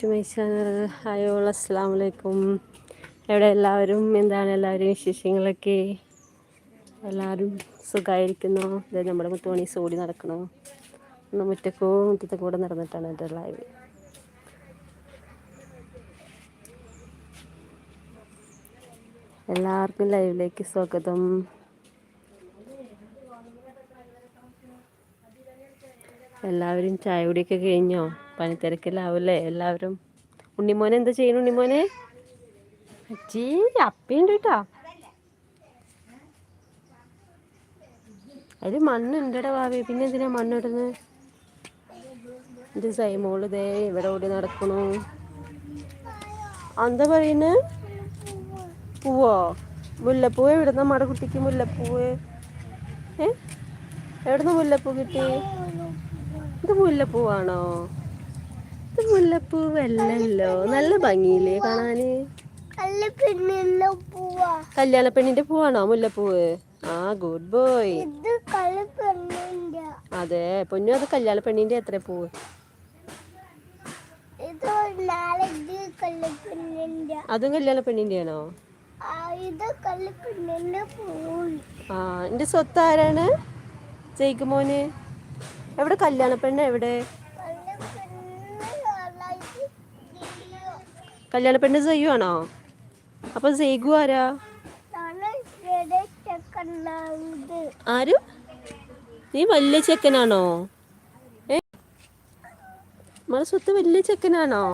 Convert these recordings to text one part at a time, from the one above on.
To my channel ഹായോ അസ്സാം വലൈക്കും എവിടെ എല്ലാവരും? എന്താണ് എല്ലാവരും വിശേഷങ്ങളൊക്കെ? എല്ലാവരും സുഖമായിരിക്കുന്നു അതായത് നമ്മുടെ മുത്തുമണി സോടി നടക്കണു. ഒന്ന് മുറ്റക്കോ മുറ്റത്തെ കൂടെ നടന്നിട്ടാണ് എന്റെ ലൈവ് എല്ലാവർക്കും ലൈവിലേക്ക് സ്വാഗതം. എല്ലാവരും ചായ കുടിയൊക്കെ കഴിഞ്ഞോ? പണിത്തിരക്കിലാവൂലേ എല്ലാവരും. ഉണ്ണിമോനെ എന്താ ചെയ്യണു ഉണ്ണിമോനെ? അച്ചി അപ്പയുണ്ട് കേട്ടോ അതിൽ മണ്ണുണ്ടടാ ഭാവി? പിന്നെ എന്തിനാ മണ്ണിടുന്നത് ഇത് സൈമോൾ ദേ ഇവിടെ ഓടി നടക്കണു. എന്താ പറയുന്നത് പൂവോ? മുല്ലപ്പൂവ് എവിടുന്ന മട കുട്ടിക്ക് മുല്ലപ്പൂവ്? ഏ? എവിടുന്ന് മുല്ലപ്പൂ കിട്ടി? ഇത് മുല്ലപ്പൂവാണോ? ഇത് മുല്ലപ്പൂവല്ലല്ലോ. നല്ല ഭംഗിയില്ലേ കാണാന്? കല്യാണ പെണ്ണിന്റെ പൂവാണോ മുല്ലപ്പൂവ്? ആ ഗുഡ് ബോയ് അതെ പൊന്നു അത് കല്യാണ പെണ്ണിന്റെ എത്ര പൂവ്. അതും കല്യാണ പെണ്ണിന്റെ ആണോ ആ എന്റെ സ്വത്ത് ആരാണ്? ജയിക്കുമോന് എവിടെ കല്യാണ പെണ്ണ്? എവിടെ? കല്യാണ പെണ്ണ് ചെയ്യുവാണോ? അപ്പൊ സെയ്ഗു ആരാ? ആര്? നീ വലിയ ചെക്കനാണോ? ഏ? നമ്മളെ സ്വത്ത് വലിയ ചെക്കനാണോ?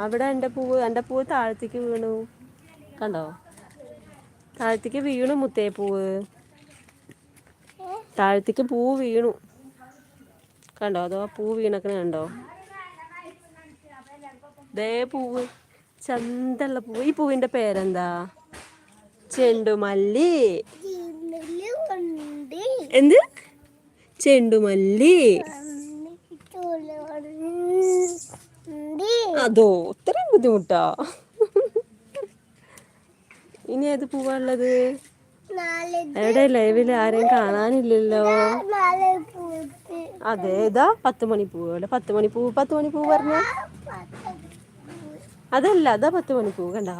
അവിടെ എന്റെ പൂവ് എന്റെ പൂവ് താഴത്തേക്ക് വീണു. കണ്ടോ? താഴത്തേക്ക് വീണു മുത്തേ പൂവ് താഴത്തേക്ക് പൂ വീണു. കണ്ടോ? അതോ പൂ വീണക്കണ കണ്ടോ? ദേ പൂവ്. ചന്തള്ള പൂവ്. ഈ പൂവിന്റെ പേരെന്താ? ചെണ്ടുമല്ലി. എന്ത്? ചെണ്ടുമല്ലി. അതോ ഇത്രയും ബുദ്ധിമുട്ടാ? ഇനി ഏത് പൂവാ ഉള്ളത്? എവിടെ ലൈവിൽ ആരെയും കാണാനില്ലല്ലോ. അതേതാ? പത്ത് മണി പൂവ്. ഇവിടെ പത്ത് മണി പൂവ്. പത്ത് മണി പൂവ് പറഞ്ഞ? അതല്ല അതാ പത്ത് മണി പൂ കണ്ട.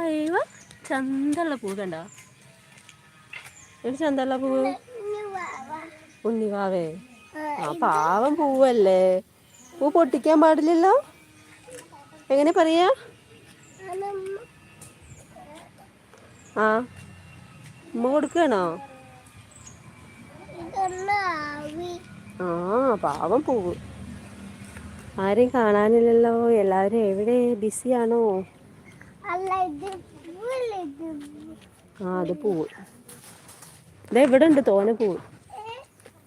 അയ്യോ ചന്തള്ള പൂ കണ്ട. ചന്തള്ള പൂവ് ഉണ്ണിവാവേ. ആ പാവം പൂവല്ലേ. പൂ പൊട്ടിക്കാൻ പാടില്ലല്ലോ? എങ്ങനെ പറയാ? ആ ഉമ്മ കൊടുക്കണോ? ആ പാവം പൂവ്. ആരെയും കാണാനില്ലല്ലോ. എല്ലാവരും എവിടെ? ബിസിയാണോ? ആ അത് പൂവ്. ഇതാ ഇവിടെ ഉണ്ട് തോന പൂവ്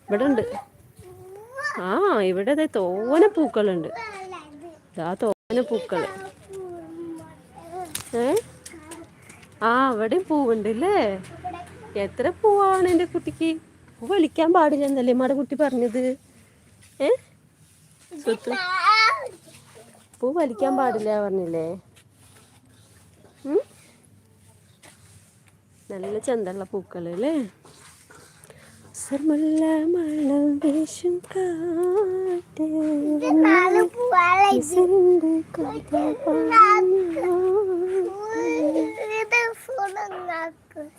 ഇവിടെ ഉണ്ട് ആ ഇവിടെ തോന പൂക്കളുണ്ട്. ഇതാ തോന പൂക്കൾ ഏ? ആ അവിടെ പൂവുണ്ട് അല്ലേ എത്ര പൂവാണ് എന്റെ കുട്ടിക്ക്? പൂ വലിക്കാൻ പാടില്ല എന്നല്ലേ മാടെ കുട്ടി പറഞ്ഞത്? ഏ? സ്വത്ത്. പൂ വലിക്കാൻ പാടില്ല പറഞ്ഞില്ലേ? നല്ല ചന്തള്ള പൂക്കൾ അല്ലേ? സർമുല്ല മണം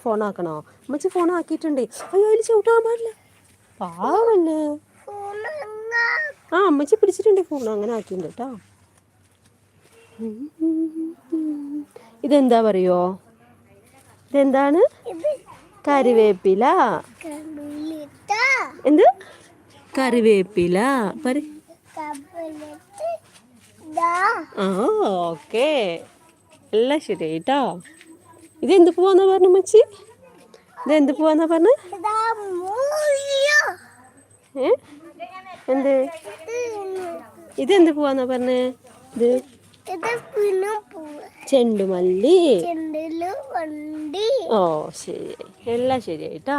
ഫോൺ ആക്കണോ? അമ്മച്ചി ഫോൺ ആക്കിയിട്ടുണ്ട്. അയ്യോ അതിൽ ചവിട്ടാൻ പാടില്ല. പാവല്ലേ ആ അമ്മച്ചി പിടിച്ചിട്ടുണ്ട് ഫോൺ അങ്ങനെ ആക്കിയിട്ടുണ്ട് കേട്ടോ ഇതെന്താ പറയോ? ഇതെന്താണ്? കറിവേപ്പില. എന്ത്? കറിവേപ്പില. പറ ആ ഓക്കെ. എല്ലാം ശരി കേട്ടോ ഇതെന്ത് പോവാന്നാ പറഞ്ഞു മച്ചി ഇതെന്ത് പോവാന്നാ പറഞ്ഞ? ഏ? എന്ത്? ഇത് എന്ത് പൂവാന്നാ പറഞ്ഞേ? ഇത് ചെണ്ടുമല്ലി. ഓ ശരി. എല്ലാം ശരിയായിട്ടോ?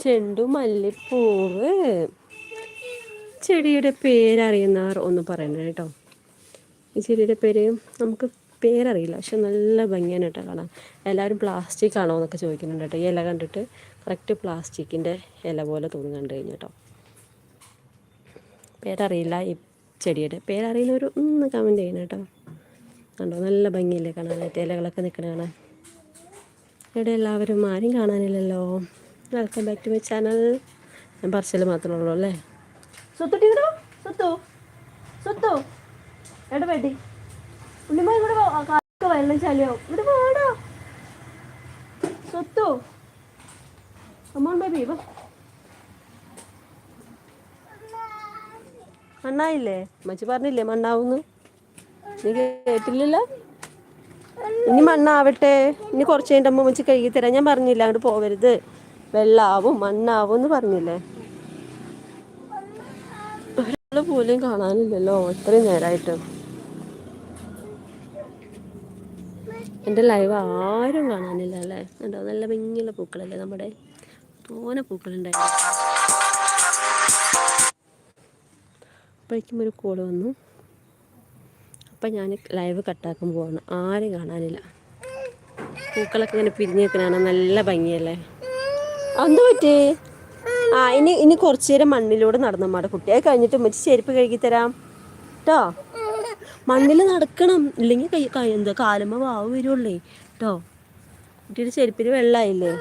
ചെണ്ടുമല്ലിപ്പൂവ്. ചെടിയുടെ പേരറിയുന്നവർ ഒന്ന് പറയണം കേട്ടോ. ഈ ചെടിയുടെ പേര് നമുക്ക് പേരറിയില്ല പക്ഷെ നല്ല ഭംഗിയാണ് കേട്ടോ കാണാൻ. എല്ലാവരും പ്ലാസ്റ്റിക് ആണോ എന്നൊക്കെ ചോദിക്കുന്നുണ്ട് കേട്ടോ. ഈ ഇല കണ്ടിട്ട്. കറക്റ്റ് പ്ലാസ്റ്റിക്കിന്റെ ഇല പോലെ തോന്നി കണ്ടു കഴിഞ്ഞു കേട്ടോ. പേരറിയില്ല ഈ ചെടിയുടെ. പേരറിയുന്നവർ ഒന്ന് കമന്റ് ചെയ്യണം കേട്ടോ. കണ്ടോ? നല്ല ഭംഗിയില്ലേ കാണാനായിട്ട് ഇലകളൊക്കെ നിൽക്കണ കാണാൻ. ഇവിടെ എല്ലാവരും ആരും കാണാനില്ലല്ലോ. Welcome back to my channel ഞാൻ പറച്ചിൽ മാത്രമേ ഉള്ളൂ അല്ലേ? ഉണ്ണിമ്മ ഇവിടെ വെള്ളം ചാലിയോ ഇവിടെ വേണോ സുത്തു. അമ്മോൺ ബേബി വാ. മണ്ണായില്ലേ? മച്ചി പറഞ്ഞില്ലേ മണ്ണാവുന്നു? നീ കേട്ടില്ലല്ലോ? ഇനി മണ്ണാവട്ടെ. ഇനി കുറച്ച് കഴിഞ്ഞിട്ട് മച്ചി കഴുകി തരാം. ഞാൻ പറഞ്ഞില്ല അങ്ങോട്ട് പോവരുത്. വെള്ളാവും മണ്ണാവും എന്ന് പറഞ്ഞില്ലേ? ഒരാൾ പോലും കാണാനില്ലല്ലോ ഇത്രയും നേരമായിട്ട് എന്റെ ലൈവ് ആരും കാണാനില്ല അല്ലേ ഉണ്ടോ നല്ല ഭംഗിയുള്ള പൂക്കളല്ലേ നമ്മുടെ? തോനെ പൂക്കളുണ്ടായിരുന്നു. അപ്പോഴേക്കും ഒരു കോൾ വന്നു. അപ്പം ഞാൻ ലൈവ് കട്ടാക്കാൻ പോവാണ്. ആരും കാണാനില്ല. പൂക്കളൊക്കെ ഇങ്ങനെ പിരിഞ്ഞ് നിൽക്കണതാണ് നല്ല ഭംഗിയല്ലേ? അന്ന് പറ്റി? ആ ഇനി ഇനി കുറച്ചു നേരം മണ്ണിലൂടെ നടന്നു മാടെ കുട്ടിയെ കഴിഞ്ഞിട്ട് മറ്റു ചെരുപ്പ് കഴുകി തരാം. കേട്ടോ മണ്ണിൽ നടക്കണം. ഇല്ലെങ്കിൽ കൈ എന്താ കാലുമ്പോൾ വാവ് വരുള്ളേ. കേട്ടോ കുട്ടിയുടെ ചെരുപ്പിന് വെള്ളമായില്ലേ?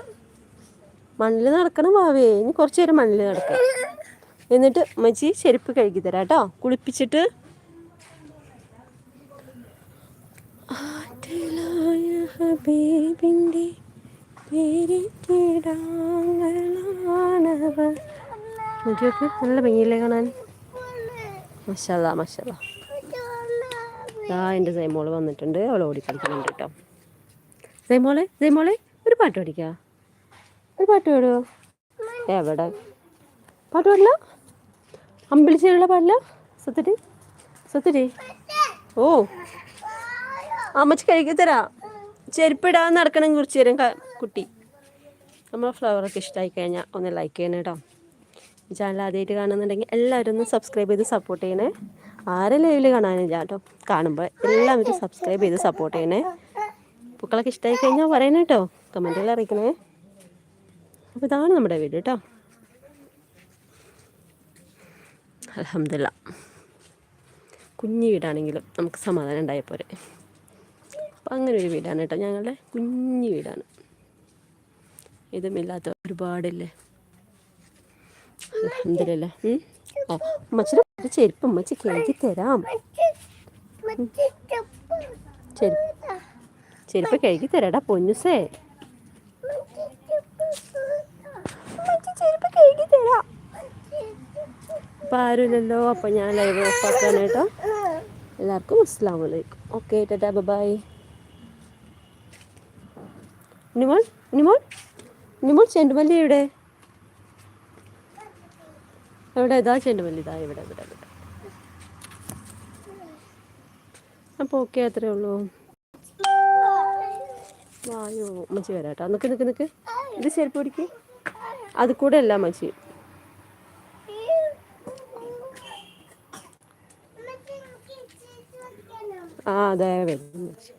മണ്ണിൽ നടക്കണം ഭാവേ. ഇനി കുറച്ച് നേരം മണ്ണിൽ നടക്കാം. എന്നിട്ട് മച്ചി ചെരുപ്പ് കഴുകി തരാം കേട്ടോ. കുളിപ്പിച്ചിട്ട്. നല്ല ഭംഗിയില്ലേ കാണാൻ? മഷാല മഷാല ആ എന്റെ സൈമോൾ വന്നിട്ടുണ്ട്. അവൾ ഓടിക്കളിക്കുന്നുണ്ട് കേട്ടോ. സൈമോളെ സൈമോളെ ഒരു പാട്ട് പഠിക്കാ ഒരു പാട്ട് പാടുമോ എവിടെ? പാട്ട് പാടില്ല? അമ്പിളിച്ചേരുള്ള പാടില്ല? സത്യടി? സത്യടി? ഓ. അമ്മച്ചി കഴുകി തരാം. ചെരുപ്പിടാൻ നടക്കണം കുറിച്ച് തരും കുട്ടി. നമ്മൾ ഫ്ലവറൊക്കെ ഇഷ്ടമായി കഴിഞ്ഞാൽ ഒന്ന് ലൈക്ക് ചെയ്യണം കേട്ടോ ചാനൽ ആദ്യമായിട്ട് കാണുന്നുണ്ടെങ്കിൽ എല്ലാവരും ഒന്ന് സബ്സ്ക്രൈബ് ചെയ്ത് സപ്പോർട്ട് ചെയ്യണേ. ആരും ലൈവിൽ കാണാനില്ല കേട്ടോ കാണുമ്പോൾ എല്ലാവരും സബ്സ്ക്രൈബ് ചെയ്ത് സപ്പോർട്ട് ചെയ്യണേ. പൂക്കളൊക്കെ ഇഷ്ടമായി കഴിഞ്ഞാൽ പറയണേ കേട്ടോ കമന്റുകൾ അറിയിക്കണേ. അപ്പോൾ ഇതാണ് നമ്മുടെ വീട് കേട്ടോ അലഹമില്ല കുഞ്ഞു വീടാണെങ്കിലും നമുക്ക് സമാധാനം ഉണ്ടായാൽ പോരെ. അപ്പം അങ്ങനെ ഒരു വീടാണ് കേട്ടോ ഞങ്ങളുടെ കുഞ്ഞു വീടാണ്. ഇതുമില്ലാത്ത ഒരുപാടില്ലേ? അലഹമില്ല ഓ ഉമ്മച്ചിയുടെ ഒരു ചെരുപ്പ് അമ്മച്ചി കഴുകി തരാം. ചെരുപ്പ്. ചെരുപ്പ് കഴുകി തരാടാ പൊന്നുസേ ചെരുപ്പ് കഴുകി തരാം അപ്പം ആരുമില്ലല്ലോ. അപ്പം ഞാൻ ലൈവ് ഓഫാക്കാൻ കേട്ടോ. എല്ലാവർക്കും അസ്സാം വലൈക്കും ഓക്കെ ടാറ്റാ ബൈ നിമോൾ നിമോൾ നിമോൾ ചെണ്ടുമല്ലി എവിടെ? എവിടെ ഇതാ ചെണ്ടുമല്ലി ഇതാ ഇവിടെ ഇവിടെ ഇവിടെ. അപ്പോൾ ഓക്കെ അത്രേ ഉള്ളൂ. വായോ മച്ചി വരാട്ടോ. നിൽക്ക് നിൽക്ക് നിൽക്ക് ഇത് ചെരുപ്പ് പിടിക്ക്. അത് കൂടെ അല്ല അമ്മച്ചി ആ അതെ വരും അമ്മച്ചി